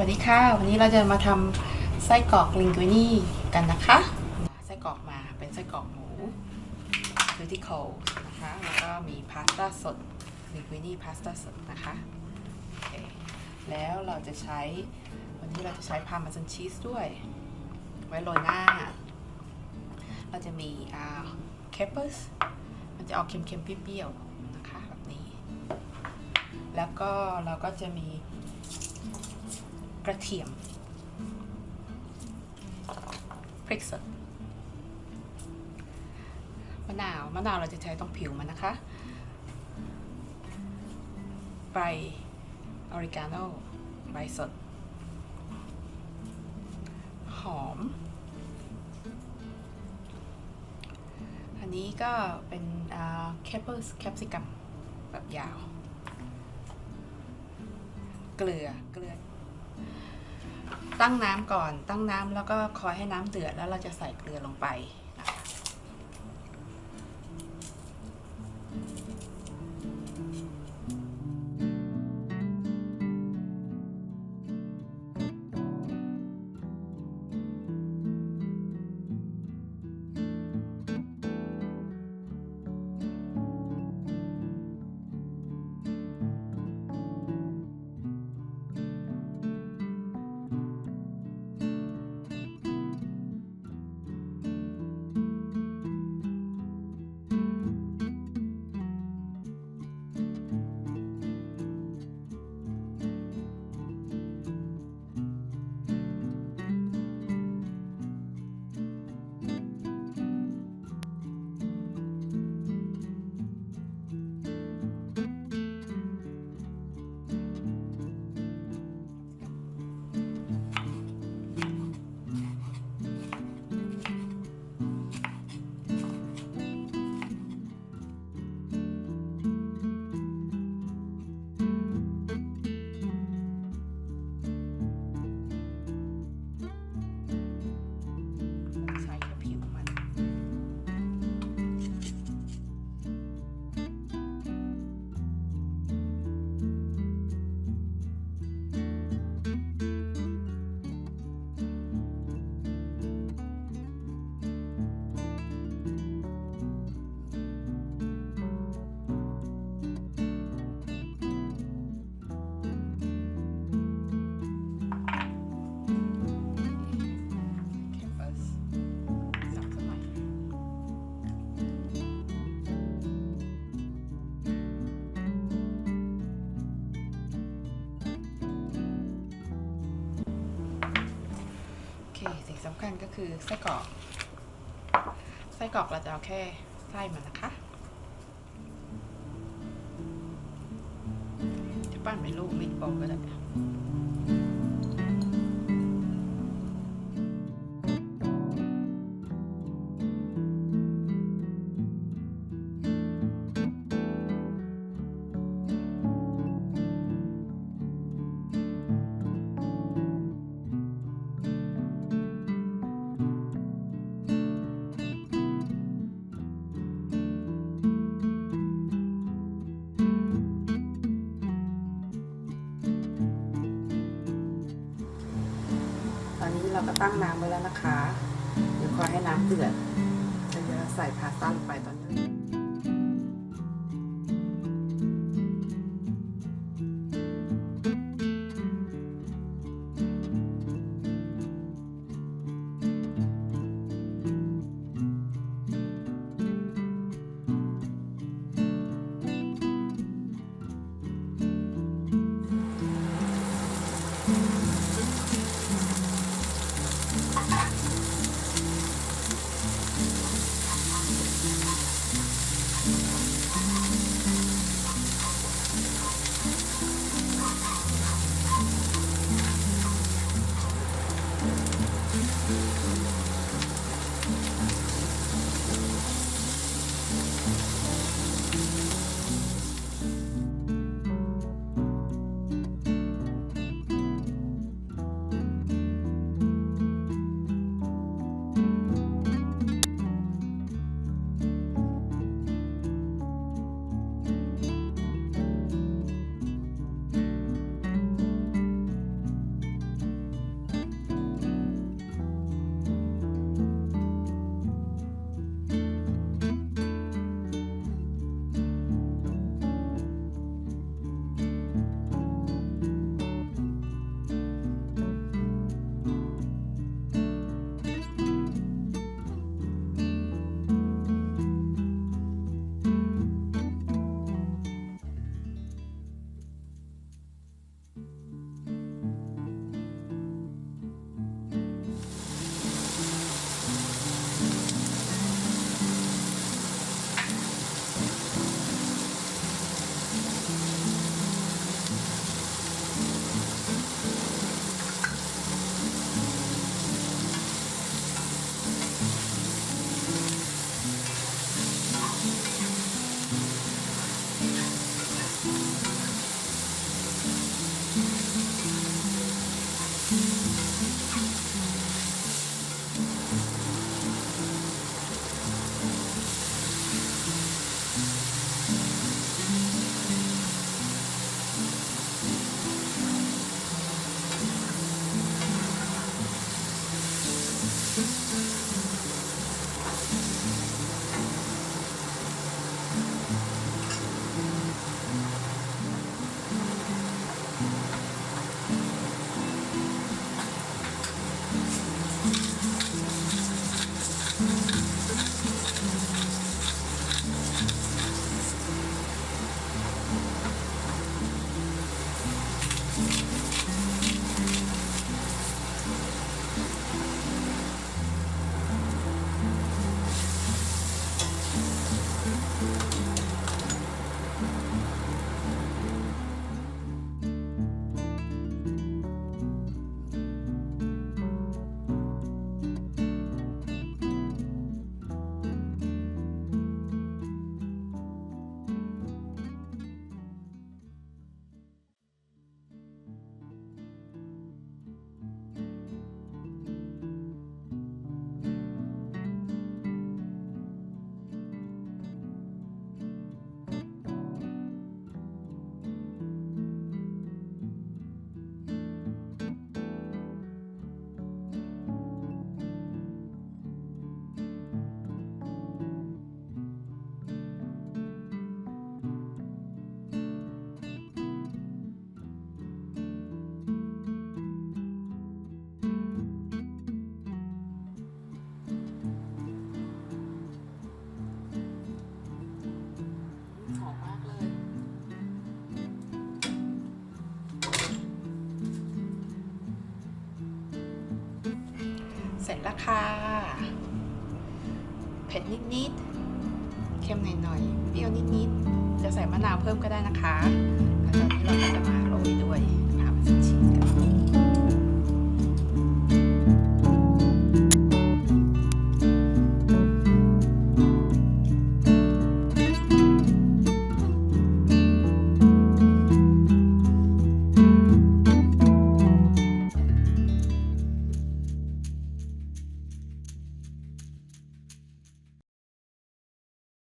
สวัสดีค่ะ วันนี้เราจะมาทำไส้กรอกลิงกุนี่กันนะคะ ไส้กรอกมาเป็นไส้กรอกหมูคือที่โคนะคะ แล้วก็มีพาสต้าสดลิงกุนี่พาสต้าสดนะคะคแล้วเราจะใช้ วันนี้เราจะใช้พาร์เมซานชีสด้วย ไว้โรยหน้า เราจะมีอ่าเคปเปอร์สมันจะออกเค็มๆเปรี้ยวๆนะคะแบบนี้ แล้วก็เราก็จะมี กระเทียมพริกสดมะนาวมะนาวเราจะใช้ตรงผิวมันนะคะ ใบออริกาโนใบสด หอม อันนี้ก็เป็นแคปเปอร์สแคปซิกัมแบบยาว เกลือเกลือ ตั้งน้ำก่อน ตั้งน้ำแล้วก็คอยให้น้ำเดือดแล้วเราจะใส่เกลือลงไป ก็คือไส้กรอก ไส้กรอกเราจะเอาแค่ไส้มันนะคะ จะปั้นเป็นลูกมิดบอกก็ได้ ตั้งน้ำไว้แล้วนะคะ เดี๋ยวคอยให้น้ำเดือดจะใส่พาสต้าลงไปตอนนี้ สร็จแล้วค่ะเผ็ดนิดๆเค็มหน่อยๆเปรี้ยวนิดๆจะใส่มะนาวเพิ่มก็ได้นะคะแล้วตอนนี้เราก็จะมาโรยด้วย